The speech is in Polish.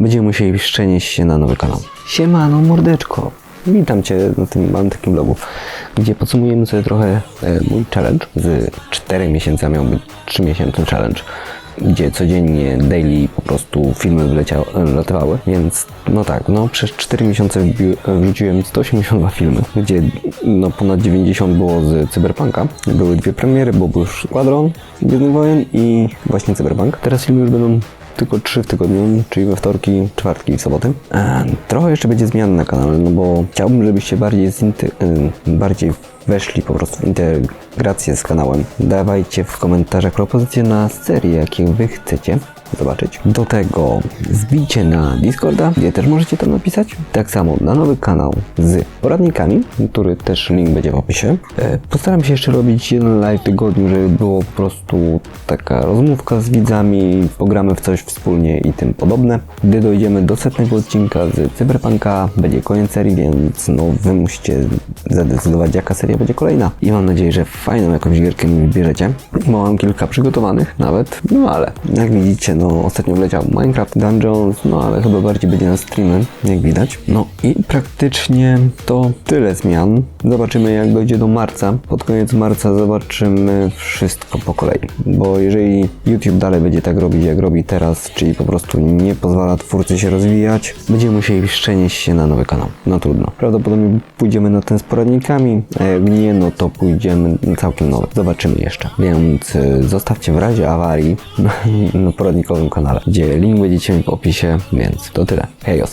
będziemy musieli przenieść się na nowy kanał. Siemano mordeczko! Witam Cię na tym małym takim vlogu, gdzie podsumujemy sobie trochę e, mój challenge z 4 miesięcy, a miał być 3 miesięczny challenge, gdzie codziennie, daily po prostu filmy wleciały, latywały, więc no tak, no przez 4 miesiące wrzuciłem 182 filmy, gdzie no ponad 90 było z Cyberpunka. Były dwie premiery, bo był już Squadron Gwiezdnych Wojen i właśnie Cyberpunk. Teraz filmy już będą tylko trzy w tygodniu, czyli we wtorki, czwartki i soboty. E, trochę jeszcze będzie zmian na kanale, no bo chciałbym, żebyście bardziej, y, bardziej weszli po prostu w integrację z kanałem. Dawajcie w komentarzach propozycje na serie, jakie wy chcecie zobaczyć. Do tego zbijcie na Discorda, gdzie też możecie tam napisać. Tak samo na nowy kanał z poradnikami, który też link będzie w opisie. E, Postaram się jeszcze robić jeden live w tygodniu, żeby było po prostu taka rozmówka z widzami, pogramy w coś wspólnie i tym podobne. Gdy dojdziemy do setnego odcinka z Cyberpunka, będzie koniec serii, więc no wy musicie zadecydować jaka seria będzie kolejna. I mam nadzieję, że fajną jakąś gierkę mi wybierzecie. Bo mam kilka przygotowanych nawet, no ale jak widzicie, no ostatnio wleciał Minecraft Dungeons, no ale chyba bardziej będzie na streamy, jak widać. No i praktycznie to tyle zmian. Zobaczymy jak dojdzie do marca. Pod koniec marca zobaczymy wszystko po kolei. Bo jeżeli YouTube dalej będzie tak robić jak robi teraz, czyli po prostu nie pozwala twórcy się rozwijać, będziemy musieli przenieść się na nowy kanał. No trudno. Prawdopodobnie pójdziemy na ten z poradnikami, a jak nie, no to pójdziemy całkiem nowy. Zobaczymy jeszcze. Więc y, zostawcie w razie awarii na, poradnikowym kanale, gdzie link będziecie w opisie, więc to tyle. Hejos!